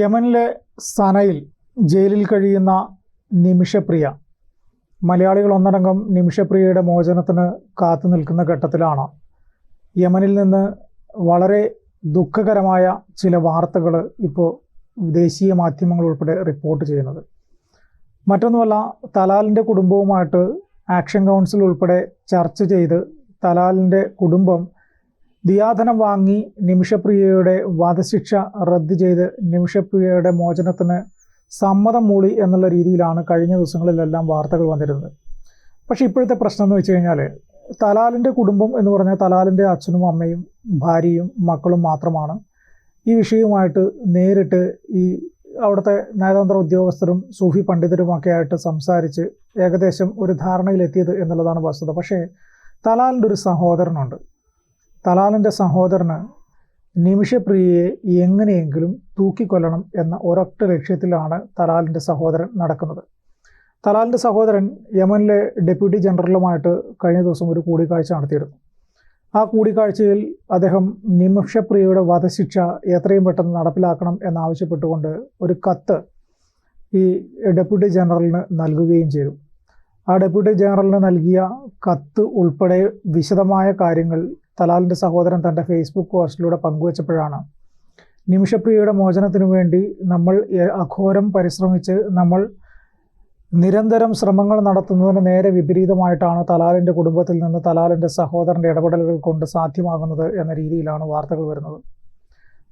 യമനിലെ സനയിൽ ജയിലിൽ കഴിയുന്ന നിമിഷപ്രിയ. മലയാളികൾ ഒന്നടങ്കം നിമിഷപ്രിയയുടെ മോചനത്തിന് കാത്തു നിൽക്കുന്ന ഘട്ടത്തിലാണ്. യമനിൽ നിന്ന് വളരെ ദുഃഖകരമായ ചില വാർത്തകൾ ഇപ്പോൾ ദേശീയ മാധ്യമങ്ങൾ ഉൾപ്പെടെ റിപ്പോർട്ട് ചെയ്യുന്നത്. മറ്റൊന്നുമല്ല തലാലിന്റെ കുടുംബവുമായിട്ട് ആക്ഷൻ കൗൺസിൽ ഉൾപ്പെടെ ചർച്ച ചെയ്ത് തലാലിന്റെ കുടുംബം ദിയാധനം വാങ്ങി നിമിഷപ്രിയയുടെ വധശിക്ഷ റദ്ദ് ചെയ്ത് നിമിഷപ്രിയയുടെ മോചനത്തിന് സമ്മതം മൂളി എന്നുള്ള രീതിയിലാണ് കഴിഞ്ഞ ദിവസങ്ങളിലെല്ലാം വാർത്തകൾ വന്നിരുന്നത്. പക്ഷേ ഇപ്പോഴത്തെ പ്രശ്നം എന്ന് വെച്ച് കഴിഞ്ഞാൽ തലാലിന്റെ കുടുംബം എന്ന് പറഞ്ഞാൽ തലാലിന്റെ അച്ഛനും അമ്മയും ഭാര്യയും മക്കളും മാത്രമാണ്. ഈ വിഷയവുമായിട്ട് നേരിട്ട് ഈ അവിടുത്തെ നയതന്ത്ര ഉദ്യോഗസ്ഥരും സൂഫി പണ്ഡിതരുമൊക്കെ ആയിട്ട് സംസാരിച്ച് ഏകദേശം ഒരു ധാരണയിലെത്തിയത് എന്നുള്ളതാണ് വസ്തുത. പക്ഷേ തലാലിന്റെ ഒരു സഹോദരനുണ്ട്. തലാലിന്റെ സഹോദരന് നിമിഷപ്രിയയെ എങ്ങനെയെങ്കിലും തൂക്കിക്കൊല്ലണം എന്ന ഒരൊറ്റ ലക്ഷ്യത്തിലാണ് തലാലിന്റെ സഹോദരൻ നടക്കുന്നത്. തലാലിന്റെ സഹോദരൻ യമനിലെ ഡെപ്യൂട്ടി ജനറലുമായിട്ട് കഴിഞ്ഞ ദിവസം ഒരു കൂടിക്കാഴ്ച നടത്തിയിരുന്നു. ആ കൂടിക്കാഴ്ചയിൽ അദ്ദേഹം നിമിഷപ്രിയയുടെ വധശിക്ഷ എത്രയും പെട്ടെന്ന് നടപ്പിലാക്കണം എന്നാവശ്യപ്പെട്ടുകൊണ്ട് ഒരു കത്ത് ഈ ഡെപ്യൂട്ടി ജനറലിന് നൽകുകയും ചെയ്തു. ആ ഡെപ്യൂട്ടി ജനറലിന് നൽകിയ കത്ത് ഉൾപ്പെടെ വിശദമായ കാര്യങ്ങൾ തലാലിന്റെ സഹോദരൻ തന്റെ ഫേസ്ബുക്ക് പോസ്റ്റിലൂടെ പങ്കുവച്ചപ്പോഴാണ്. നിമിഷപ്രിയയുടെ മോചനത്തിനു വേണ്ടി നമ്മൾ അഘോരം പരിശ്രമിച്ച് നമ്മൾ നിരന്തരം ശ്രമങ്ങൾ നടത്തുന്നതിന് നേരെ വിപരീതമായിട്ടാണ് തലാലിന്റെ കുടുംബത്തിൽ നിന്ന് തലാലിന്റെ സഹോദരന്റെ ഇടപെടലുകൾ കൊണ്ട് സാധ്യമാകുന്നത് എന്ന രീതിയിലാണ് വാർത്തകൾ വരുന്നത്.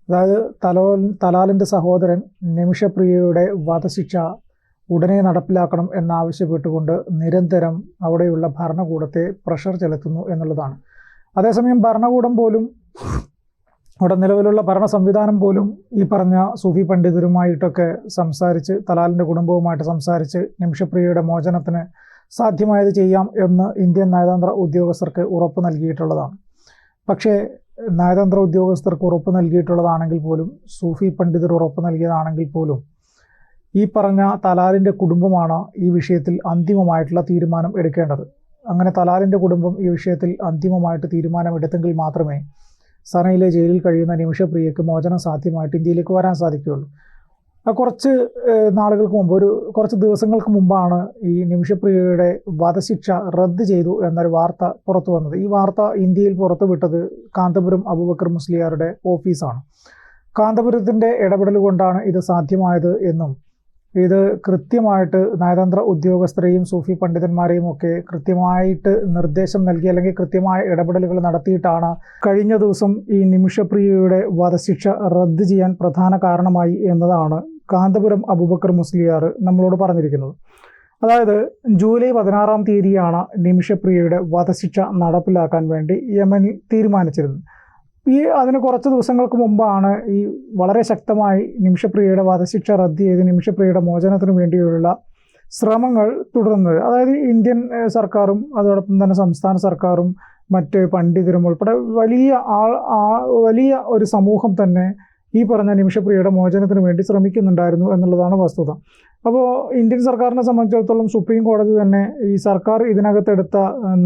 അതായത് തലോ തലാലിന്റെ സഹോദരൻ നിമിഷപ്രിയയുടെ വധശിക്ഷ ഉടനെ നടപ്പിലാക്കണം എന്നാവശ്യപ്പെട്ടുകൊണ്ട് നിരന്തരം അവിടെയുള്ള ഭരണകൂടത്തെ പ്രഷർ ചെലുത്തുന്നു എന്നുള്ളതാണ്. അതേസമയം ഭരണകൂടം പോലും അവിടെ നിലവിലുള്ള ഭരണ സംവിധാനം പോലും ഈ പറഞ്ഞ സൂഫി പണ്ഡിതരുമായിട്ടൊക്കെ സംസാരിച്ച് തലാലിന്റെ കുടുംബവുമായിട്ട് സംസാരിച്ച് നിമിഷപ്രിയയുടെ മോചനത്തിന് സാധ്യമായത് ചെയ്യാം എന്ന് ഇന്ത്യൻ നയതന്ത്ര ഉദ്യോഗസ്ഥർക്ക് ഉറപ്പ് നൽകിയിട്ടുള്ളതാണ്. പക്ഷേ നയതന്ത്ര ഉദ്യോഗസ്ഥർക്ക് ഉറപ്പ് നൽകിയിട്ടുള്ളതാണെങ്കിൽ പോലും സൂഫി പണ്ഡിതർ ഉറപ്പ് നൽകിയതാണെങ്കിൽ പോലും ഈ പറഞ്ഞ തലാലിന്റെ കുടുംബമാണ് ഈ വിഷയത്തിൽ അന്തിമമായിട്ടുള്ള തീരുമാനം എടുക്കേണ്ടത്. അങ്ങനെ തലാലിന്റെ കുടുംബം ഈ വിഷയത്തിൽ അന്തിമമായിട്ട് തീരുമാനമെടുത്തെങ്കിൽ മാത്രമേ സനയിലെ ജയിലിൽ കഴിയുന്ന നിമിഷപ്രിയക്ക് മോചനം സാധ്യമായിട്ട് ഇന്ത്യയിലേക്ക് വരാൻ സാധിക്കുകയുള്ളൂ. കുറച്ച് നാളുകൾക്ക് മുമ്പ് ഒരു കുറച്ച് ദിവസങ്ങൾക്ക് മുമ്പാണ് ഈ നിമിഷപ്രിയയുടെ വധശിക്ഷ റദ്ദ് ചെയ്തു എന്നൊരു വാർത്ത പുറത്തു വന്നത്. ഈ വാർത്ത ഇന്ത്യയിൽ പുറത്തുവിട്ടത് കാന്തപുരം അബൂബക്കർ മുസ്ലിയാരുടെ ഓഫീസാണ്. കാന്തപുരത്തിന്റെ ഇടപെടൽ കൊണ്ടാണ് ഇത് സാധ്യമായത് എന്നും ഇത് കൃത്യമായിട്ട് നയതന്ത്ര ഉദ്യോഗസ്ഥരെയും സൂഫി പണ്ഡിതന്മാരെയും ഒക്കെ കൃത്യമായിട്ട് നിർദ്ദേശം നൽകി അല്ലെങ്കിൽ കൃത്യമായ ഇടപെടലുകൾ നടത്തിയിട്ടാണ് കഴിഞ്ഞ ദിവസം ഈ നിമിഷപ്രിയയുടെ വധശിക്ഷ റദ്ദ് ചെയ്യാൻ പ്രധാന കാരണമായി എന്നതാണ് കാന്തപുരം അബൂബക്കർ മുസ്ലിയാർ നമ്മളോട് പറഞ്ഞിരിക്കുന്നത്. അതായത് ജൂലൈ പതിനാറാം തീയതിയാണ് നിമിഷപ്രിയയുടെ വധശിക്ഷ നടപ്പിലാക്കാൻ വേണ്ടി യമൻ തീരുമാനിച്ചിരുന്നത്. ഈ അതിന് കുറച്ച് ദിവസങ്ങൾക്ക് മുമ്പാണ് ഈ വളരെ ശക്തമായി നിമിഷപ്രിയയുടെ വധശിക്ഷ റദ്ദ് ചെയ്ത് നിമിഷപ്രിയയുടെ മോചനത്തിന് വേണ്ടിയുള്ള ശ്രമങ്ങൾ തുടർന്നത്. അതായത് ഇന്ത്യൻ സർക്കാരും അതോടൊപ്പം തന്നെ സംസ്ഥാന സർക്കാരും മറ്റ് പണ്ഡിതരും ഉൾപ്പെടെ വലിയ ആൾ വലിയ ഒരു സമൂഹം തന്നെ ഈ പറഞ്ഞ നിമിഷപ്രിയയുടെ മോചനത്തിന് വേണ്ടി ശ്രമിക്കുന്നുണ്ടായിരുന്നു എന്നുള്ളതാണ് വസ്തുത. അപ്പോൾ ഇന്ത്യൻ സർക്കാരിനെ സംബന്ധിച്ചിടത്തോളം സുപ്രീം കോടതി തന്നെ ഈ സർക്കാർ ഇതിനകത്തെടുത്ത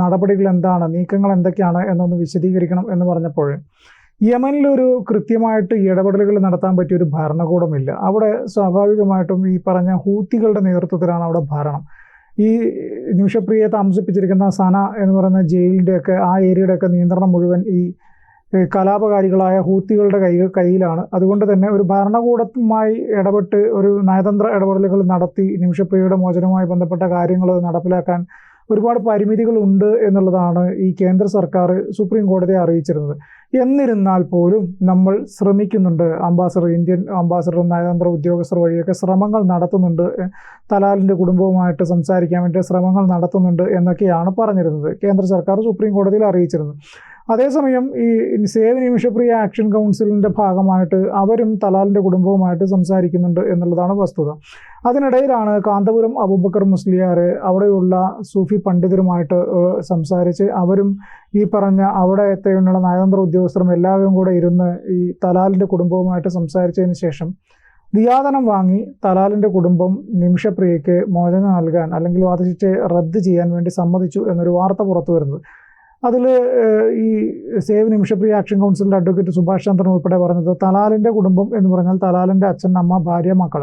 നടപടികൾ എന്താണ് നീക്കങ്ങൾ എന്തൊക്കെയാണ് എന്നൊന്ന് വിശദീകരിക്കണം എന്ന് പറഞ്ഞപ്പോൾ യമനിലൊരു കൃത്യമായിട്ട് ഇടപെടലുകൾ നടത്താൻ പറ്റിയ ഒരു ഭരണകൂടമില്ല. അവിടെ സ്വാഭാവികമായിട്ടും ഈ പറഞ്ഞ ഹൂത്തികളുടെ നേതൃത്വത്തിലാണ് അവിടെ ഭരണം. ഈ നിമിഷപ്രിയെ താമസിപ്പിച്ചിരിക്കുന്ന സന എന്ന് പറയുന്ന ജയിലിന്റെയൊക്കെ ആ ഏരിയയുടെയൊക്കെ നിയന്ത്രണം മുഴുവൻ ഈ കലാപകാരികളായ ഹൂത്തികളുടെ കൈ കയ്യിലാണ്. അതുകൊണ്ട് തന്നെ ഒരു ഭരണകൂടവുമായി ഇടപെട്ട് ഒരു നയതന്ത്ര ഇടപെടലുകൾ നടത്തി നിമിഷപ്രിയയുടെ മോചനവുമായി ബന്ധപ്പെട്ട കാര്യങ്ങൾ നടപ്പിലാക്കാൻ ഒരുപാട് പരിമിതികളുണ്ട് എന്നുള്ളതാണ് ഈ കേന്ദ്ര സർക്കാർ സുപ്രീം കോടതിയെ അറിയിച്ചിരുന്നത്. എന്നിരുന്നാൽ പോലും നമ്മൾ ശ്രമിക്കുന്നുണ്ട്. അംബാസഡർ ഇന്ത്യൻ അംബാസഡറും നയതന്ത്ര ഉദ്യോഗസ്ഥർ വഴിയൊക്കെ ശ്രമങ്ങൾ നടത്തുന്നുണ്ട്. തലാലിന്റെ കുടുംബവുമായിട്ട് സംസാരിക്കാൻ വേണ്ടി ശ്രമങ്ങൾ നടത്തുന്നുണ്ട് എന്നൊക്കെയാണ് പറഞ്ഞിരുന്നത്. കേന്ദ്ര സർക്കാർ സുപ്രീം കോടതിയിൽ അറിയിച്ചിരുന്നത്. അതേസമയം ഈ സേവ് നിമിഷപ്രിയ ആക്ഷൻ കൗൺസിലിന്റെ ഭാഗമായിട്ട് അവരും തലാലിന്റെ കുടുംബവുമായിട്ട് സംസാരിക്കുന്നുണ്ട് എന്നുള്ളതാണ് വസ്തുത. അതിനിടയിലാണ് കാന്തപുരം അബൂബക്കർ മുസ്ലിയാർ അവിടെയുള്ള സൂഫി പണ്ഡിതരുമായിട്ട് സംസാരിച്ച് അവരും ഈ പറഞ്ഞ അവിടെയുള്ള നയതന്ത്ര ഉദ്യോഗസ്ഥരും എല്ലാവരും കൂടെ ഇരുന്ന് ഈ തലാലിന്റെ കുടുംബവുമായിട്ട് സംസാരിച്ചതിന് ശേഷം നിയാതനം വാങ്ങി തലാലിന്റെ കുടുംബം നിമിഷപ്രിയയ്ക്ക് മോചനം നൽകാൻ അല്ലെങ്കിൽ വാദിച്ച് റദ്ദ് ചെയ്യാൻ വേണ്ടി സമ്മതിച്ചു എന്നൊരു വാർത്ത പുറത്തു വരുന്നത്. അതിൽ ഈ സേവ് നിമിഷപ്രിയ ആക്ഷൻ കൗൺസിലിന്റെ അഡ്വക്കേറ്റ് സുഭാഷ് ചന്ദ്രൻ ഉൾപ്പെടെ പറഞ്ഞത് തലാലിന്റെ കുടുംബം എന്ന് പറഞ്ഞാൽ തലാലിന്റെ അച്ഛൻ അമ്മ ഭാര്യ മക്കൾ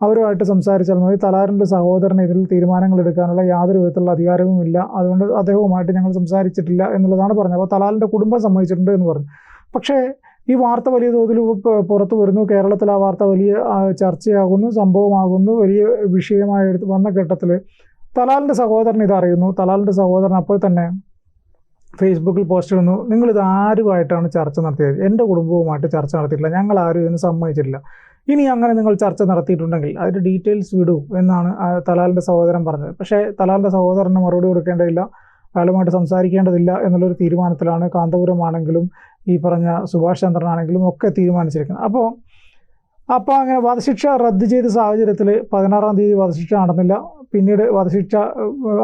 അവരുമായിട്ട് സംസാരിച്ചാൽ മതി. തലാലിന്റെ സഹോദരന് ഇതിൽ തീരുമാനങ്ങൾ എടുക്കാനുള്ള യാതൊരു വിധത്തിലുള്ള അധികാരവും ഇല്ല. അതുകൊണ്ട് അദ്ദേഹവുമായിട്ട് ഞങ്ങൾ സംസാരിച്ചിട്ടില്ല എന്നുള്ളതാണ് പറഞ്ഞത്. അപ്പോൾ തലാലിന്റെ കുടുംബം സമ്മതിച്ചിട്ടുണ്ട് എന്ന് പറഞ്ഞു. പക്ഷേ ഈ വാർത്ത വലിയ തോതിൽ പുറത്തു വരുന്നു. കേരളത്തിൽ ആ വാർത്ത വലിയ ചർച്ചയാകുന്നു സംഭവമാകുന്നു വലിയ വിഷയമായെടുത്ത് വന്ന ഘട്ടത്തിൽ തലാലിന്റെ സഹോദരൻ ഇതറിയുന്നു തലാലിന്റെ സഹോദരൻ അപ്പോൾ തന്നെ ഫേസ്ബുക്കിൽ പോസ്റ്റ് ഇടുന്നു. നിങ്ങളിത് ആരുമായിട്ടാണ് ചർച്ച നടത്തിയത്? എന്റെ കുടുംബവുമായിട്ട് ചർച്ച നടത്തിയിട്ടില്ല. ഞങ്ങൾ ആരും ഇതിന് സമ്മതിച്ചിട്ടില്ല. ഇനി അങ്ങനെ നിങ്ങൾ ചർച്ച നടത്തിയിട്ടുണ്ടെങ്കിൽ അതിന്റെ ഡീറ്റെയിൽസ് വിടൂ എന്നാണ് തലാലിന്റെ സഹോദരൻ പറഞ്ഞത്. പക്ഷേ തലാലിന്റെ സഹോദരന് മറുപടി കൊടുക്കേണ്ടതില്ല. അയാളുമായിട്ട് സംസാരിക്കേണ്ടതില്ല എന്നുള്ളൊരു തീരുമാനത്തിലാണ് കാന്തപുരമാണെങ്കിലും ഈ പറഞ്ഞ സുഭാഷ് ചന്ദ്രനാണെങ്കിലും ഒക്കെ തീരുമാനിച്ചിരിക്കുന്നത്. അപ്പോൾ അപ്പോൾ അങ്ങനെ വധശിക്ഷ റദ്ദ് ചെയ്ത സാഹചര്യത്തിൽ പതിനാറാം തീയതി വധശിക്ഷ നടന്നില്ല. പിന്നീട് വധശിക്ഷ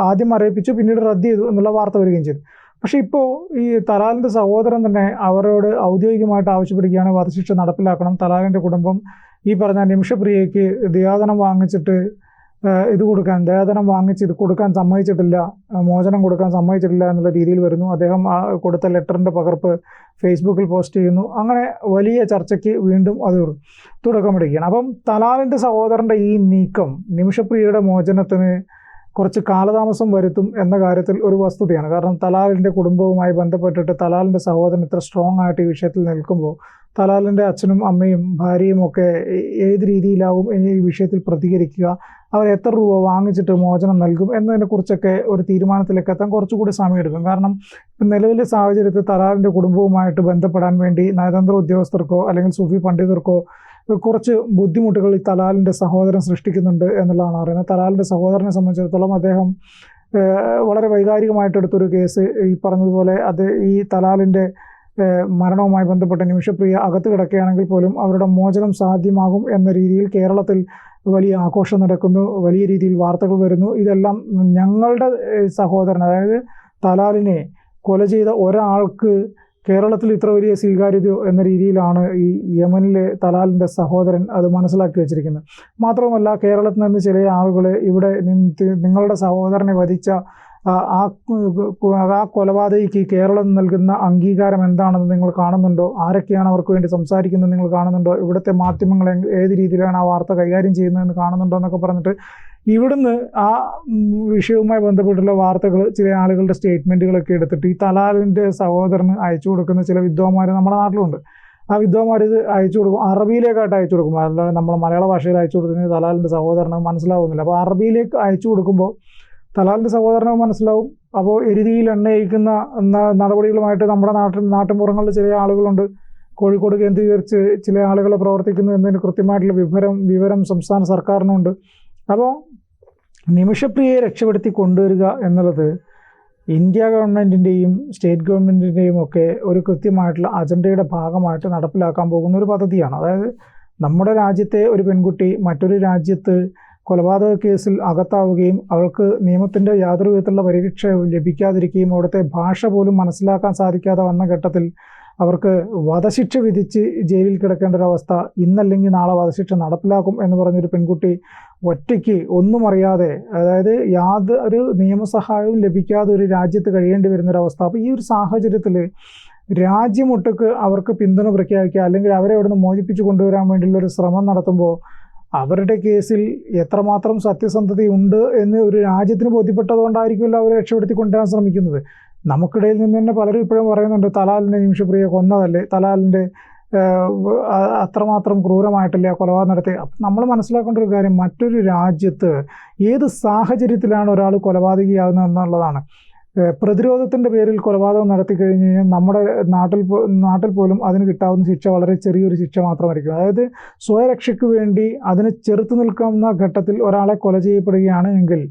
ആദ്യം അറിയിപ്പിച്ചു പിന്നീട് റദ്ദ് ചെയ്തു എന്നുള്ള വാർത്ത വരികയും ചെയ്തു. പക്ഷേ ഇപ്പോൾ ഈ തലാലിന്റെ സഹോദരൻ തന്നെ അവരോട് ഔദ്യോഗികമായിട്ട് ആവശ്യപ്പെടുകയാണ് വധശിക്ഷ നടപ്പിലാക്കണം. തലാലിന്റെ കുടുംബം ഈ പറഞ്ഞ നിമിഷപ്രിയയ്ക്ക് ദയാധനം വാങ്ങിച്ചിട്ട് ഇത് കൊടുക്കാൻ ദയാധനം വാങ്ങിച്ച് ഇത് കൊടുക്കാൻ സമ്മതിച്ചിട്ടില്ല മോചനം കൊടുക്കാൻ സമ്മതിച്ചിട്ടില്ല എന്നുള്ള രീതിയിൽ വരുന്നു. അദ്ദേഹം ആ കൊടുത്ത ലെറ്ററിന്റെ പകർപ്പ് ഫേസ്ബുക്കിൽ പോസ്റ്റ് ചെയ്യുന്നു. അങ്ങനെ വലിയ ചർച്ചയ്ക്ക് വീണ്ടും അത് തുടക്കമിടുകയാണ്. അപ്പം തലാലിന്റെ സഹോദരന്റെ ഈ നീക്കം നിമിഷപ്രിയയുടെ മോചനത്തിന് കുറച്ച് കാലതാമസം വരുത്തും എന്ന കാര്യത്തിൽ ഒരു വസ്തുതയാണ്. കാരണം തലാലിന്റെ കുടുംബവുമായി ബന്ധപ്പെട്ടിട്ട് തലാലിന്റെ സഹോദരൻ ഇത്ര സ്ട്രോങ് ആയിട്ട് ഈ വിഷയത്തിൽ നിൽക്കുമ്പോൾ തലാലിന്റെ അച്ഛനും അമ്മയും ഭാര്യയും ഒക്കെ ഏത് രീതിയിലാവും ഇനി ഈ വിഷയത്തിൽ പ്രതികരിക്കുക? അവർ എത്ര രൂപ വാങ്ങിച്ചിട്ട് മോചനം നൽകും എന്നതിനെക്കുറിച്ചൊക്കെ ഒരു തീരുമാനത്തിലേക്ക് എത്താൻ കുറച്ചുകൂടി സമയമെടുക്കും. കാരണം ഇപ്പം നിലവിലെ സാഹചര്യത്തിൽ തലാലിന്റെ കുടുംബവുമായിട്ട് ബന്ധപ്പെടാൻ വേണ്ടി നയതന്ത്ര ഉദ്യോഗസ്ഥർക്കോ അല്ലെങ്കിൽ സൂഫി പണ്ഡിതർക്കോ കുറച്ച് ബുദ്ധിമുട്ടുകൾ ഈ തലാലിന്റെ സഹോദരൻ സൃഷ്ടിക്കുന്നുണ്ട് എന്നുള്ളതാണ് അറിയുന്നത്. തലാലിന്റെ സഹോദരനെ സംബന്ധിച്ചിടത്തോളം അദ്ദേഹം വളരെ വൈകാരികമായിട്ട് എടുത്തൊരു കേസ്. ഈ പറഞ്ഞതുപോലെ അത് ഈ തലാലിന്റെ മരണവുമായി ബന്ധപ്പെട്ട നിമിഷപ്രിയ അകത്ത് കിടക്കുകയാണെങ്കിൽ പോലും അവരുടെ മോചനം സാധ്യമാകും എന്ന രീതിയിൽ കേരളത്തിൽ വലിയ ആഘോഷം നടക്കുന്നു വലിയ രീതിയിൽ വാർത്തകൾ വരുന്നു. ഇതെല്ലാം ഞങ്ങളുടെ സഹോദരൻ അതായത് തലാലിനെ കൊല ചെയ്ത ഒരാൾക്ക് കേരളത്തിൽ ഇത്ര വലിയ സ്വീകാര്യതയോ എന്ന രീതിയിലാണ് ഈ യമനിലെ തലാലിന്റെ സഹോദരൻ അത് മനസ്സിലാക്കി വെച്ചിരിക്കുന്നത്. മാത്രവുമല്ല കേരളത്തിൽ നിന്ന് ചില ആളുകൾ ഇവിടെ നിങ്ങളുടെ സഹോദരനെ വധിച്ച ആ ആ കേരളം നൽകുന്ന അംഗീകാരം എന്താണെന്ന് നിങ്ങൾ കാണുന്നുണ്ടോ? ആരൊക്കെയാണ് അവർക്ക് വേണ്ടി സംസാരിക്കുന്നത് നിങ്ങൾ കാണുന്നുണ്ടോ? ഇവിടുത്തെ മാധ്യമങ്ങൾ ഏത് രീതിയിലാണ് ആ വാർത്ത കൈകാര്യം ചെയ്യുന്നതെന്ന് കാണുന്നുണ്ടോ എന്നൊക്കെ പറഞ്ഞിട്ട് ഇവിടുന്ന് ആ വിഷയവുമായി ബന്ധപ്പെട്ടുള്ള വാർത്തകൾ ചില ആളുകളുടെ സ്റ്റേറ്റ്മെന്റുകളൊക്കെ എടുത്തിട്ട് ഈ തലാലിന്റെ സഹോദരന് അയച്ചു കൊടുക്കുന്ന ചില വിദ്വാന്മാർ നമ്മുടെ നാട്ടിലുണ്ട്. ആ വിദ്വാന്മാർ ഇത് അയച്ചു കൊടുക്കും അറബിയിലേക്കായിട്ട് അയച്ചു കൊടുക്കും. അല്ലാതെ നമ്മൾ മലയാള ഭാഷയിൽ അയച്ചു കൊടുക്കുന്നത് തലാലിന്റെ സഹോദരന് മനസ്സിലാവുന്നില്ല. അപ്പോൾ അറബിയിലേക്ക് അയച്ചു കൊടുക്കുമ്പോൾ തലാലിന്റെ സഹോദരന് മനസ്സിലാവും. അപ്പോൾ എരുതിയിൽ എണ്ണയിക്കുന്ന നടപടികളുമായിട്ട് നമ്മുടെ നാട്ടിൽ നാട്ടിൻപുറങ്ങളിൽ ചില ആളുകളുണ്ട്. കോഴിക്കോട് കേന്ദ്രീകരിച്ച് ചില ആളുകൾ പ്രവർത്തിക്കുന്നു എന്നതിന് കൃത്യമായിട്ടുള്ള വിവരം വിവരം സംസ്ഥാന സർക്കാരിനുണ്ട്. അപ്പോൾ നിമിഷപ്രിയയെ രക്ഷപ്പെടുത്തി കൊണ്ടുവരിക എന്നുള്ളത് ഇന്ത്യ ഗവൺമെന്റിന്റെയും സ്റ്റേറ്റ് ഗവൺമെന്റിന്റെയും ഒക്കെ ഒരു കൃത്യമായിട്ടുള്ള അജണ്ടയുടെ ഭാഗമായിട്ട് നടപ്പിലാക്കാൻ പോകുന്ന ഒരു പദ്ധതിയാണ്. അതായത് നമ്മുടെ രാജ്യത്തെ ഒരു പെൺകുട്ടി മറ്റൊരു രാജ്യത്ത് കൊലപാതക കേസിൽ അകത്താവുകയും അവൾക്ക് നിയമത്തിന്റെ യാതൊരു വിധത്തിലുള്ള പരിരക്ഷ ലഭിക്കാതിരിക്കുകയും അവിടുത്തെ ഭാഷ പോലും മനസ്സിലാക്കാൻ സാധിക്കാതെ വന്ന ഘട്ടത്തിൽ അവർക്ക് വധശിക്ഷ വിധിച്ച് ജയിലിൽ കിടക്കേണ്ട ഒരു അവസ്ഥ ഇന്നല്ലെങ്കിൽ നാളെ വധശിക്ഷ നടപ്പിലാക്കും എന്ന് പറഞ്ഞൊരു പെൺകുട്ടി ഒറ്റയ്ക്ക് ഒന്നും അറിയാതെ അതായത് യാതൊരു നിയമസഹായവും ലഭിക്കാതെ ഒരു രാജ്യത്ത് കഴിയേണ്ടി വരുന്നൊരവസ്ഥ അപ്പോൾ ഈ ഒരു സാഹചര്യത്തിൽ രാജ്യമൊട്ടുക്ക് അവർക്ക് പിന്തുണ പ്രഖ്യാപിക്കുക അല്ലെങ്കിൽ അവരെ അവിടുന്ന് മോചിപ്പിച്ചു കൊണ്ടുവരാൻ വേണ്ടിയുള്ള ഒരു ശ്രമം നടത്തുമ്പോൾ അവരുടെ കേസിൽ എത്രമാത്രം സത്യസന്ധതയുണ്ട് എന്ന് ഒരു രാജ്യത്തിന് ബോധ്യപ്പെട്ടതുകൊണ്ടായിരിക്കുമല്ലോ അവരെ രക്ഷപ്പെടുത്തി കൊണ്ടുവരാൻ ശ്രമിക്കുന്നത്. നമുക്കിടയിൽ നിന്ന് തന്നെ പലരും ഇപ്പോഴും പറയുന്നുണ്ട് തലാലിന്റെ നിമിഷപ്രിയ കൊന്നതല്ലേ? തലാലിന്റെ അത്രമാത്രം ക്രൂരമായിട്ടല്ലേ ആ കൊലപാതകം നടത്തി അപ്പം നമ്മൾ മനസ്സിലാക്കേണ്ട ഒരു കാര്യം മറ്റൊരു രാജ്യത്ത് ഏത് സാഹചര്യത്തിലാണ് ഒരാൾ കൊലപാതകിയാകുന്നത് എന്നുള്ളതാണ്. പ്രതിരോധത്തിന്റെ പേരിൽ കൊലപാതകം നടത്തി കഴിഞ്ഞ് കഴിഞ്ഞാൽ നമ്മുടെ നാട്ടിൽ നാട്ടിൽ പോലും അതിന് കിട്ടാവുന്ന ശിക്ഷ വളരെ ചെറിയൊരു ശിക്ഷ മാത്രമായിരിക്കും. അതായത് സ്വയരക്ഷയ്ക്ക് വേണ്ടി അതിനെ ചെറുത്തു നിൽക്കുന്ന ഘട്ടത്തിൽ ഒരാളെ കൊല ചെയ്യപ്പെടുകയാണ് എങ്കിൽ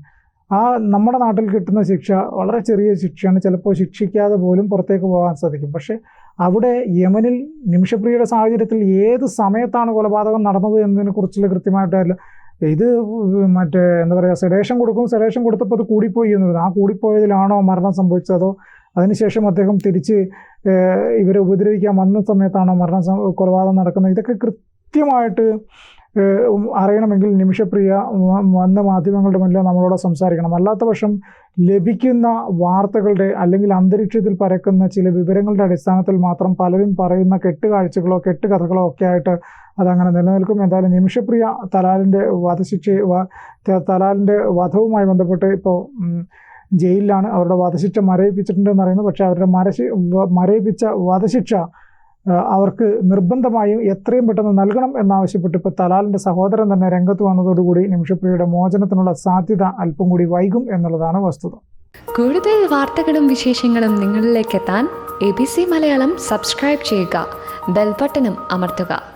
ആ നമ്മുടെ നാട്ടിൽ കിട്ടുന്ന ശിക്ഷ വളരെ ചെറിയ ശിക്ഷയാണ്. ചിലപ്പോൾ ശിക്ഷിക്കാതെ പോലും പുറത്തേക്ക് പോകാൻ സാധിക്കും. പക്ഷേ അവിടെ യമനിൽ നിമിഷപ്രിയയുടെ സാഹചര്യത്തിൽ ഏത് സമയത്താണ് കൊലപാതകം നടന്നത് എന്നതിനെ കുറിച്ചുള്ള കൃത്യമായിട്ടല്ല ഇത് മറ്റേ എന്താ പറയുക സെഡേഷൻ കൊടുക്കും സെഡേഷൻ കൊടുത്തപ്പോൾ അത് കൂടിപ്പോയി എന്ന് പറയുന്നത് ആ കൂടിപ്പോയതിലാണോ മരണം സംഭവിച്ചതോ അതിനുശേഷം അദ്ദേഹം തിരിച്ച് ഇവരെ ഉപദ്രവിക്കാൻ വന്ന സമയത്താണോ മരണം കൊലപാതകം നടക്കുന്നത്? ഇതൊക്കെ കൃത്യമായിട്ട് അറിയണമെങ്കിൽ നിമിഷപ്രിയ വന്ന മാധ്യമങ്ങളുടെ മുന്നിൽ നമ്മളോട് സംസാരിക്കണം. അല്ലാത്ത പക്ഷം ലഭിക്കുന്ന വാർത്തകളുടെ അല്ലെങ്കിൽ അന്തരീക്ഷത്തിൽ പരക്കുന്ന ചില വിവരങ്ങളുടെ അടിസ്ഥാനത്തിൽ മാത്രം പലരും പറയുന്ന കെട്ടുകാഴ്ചകളോ കെട്ടുകഥകളോ ഒക്കെ ആയിട്ട് അതങ്ങനെ നിലനിൽക്കും. എന്തായാലും നിമിഷപ്രിയ തലാലിന്റെ വധശിക്ഷ തലാലിന്റെ വധവുമായി ബന്ധപ്പെട്ട് ഇപ്പോൾ ജയിലിലാണ്. അവരുടെ വധശിക്ഷ മരയിപ്പിച്ചിട്ടുണ്ടെന്ന് അറിയുന്നു. പക്ഷേ അവരുടെ മരശി മരയിപ്പിച്ച വധശിക്ഷ അവർക്ക് നിർബന്ധമായും എത്രയും പെട്ടെന്ന് നൽകണം എന്നാവശ്യപ്പെട്ട് ഇപ്പോൾ തലാലിന്റെ സഹോദരൻ തന്നെ രംഗത്ത് വന്നതോടുകൂടി നിമിഷപ്രിയയുടെ മോചനത്തിനുള്ള സാധ്യത അല്പം കൂടി വൈകും എന്നുള്ളതാണ് വസ്തുത. കൂടുതൽ വാർത്തകളും വിശേഷങ്ങളും നിങ്ങളിലേക്ക് എത്താൻ A B C Malayalam subscribe ചെയ്യുക ബെൽബട്ടനും അമർത്തുക.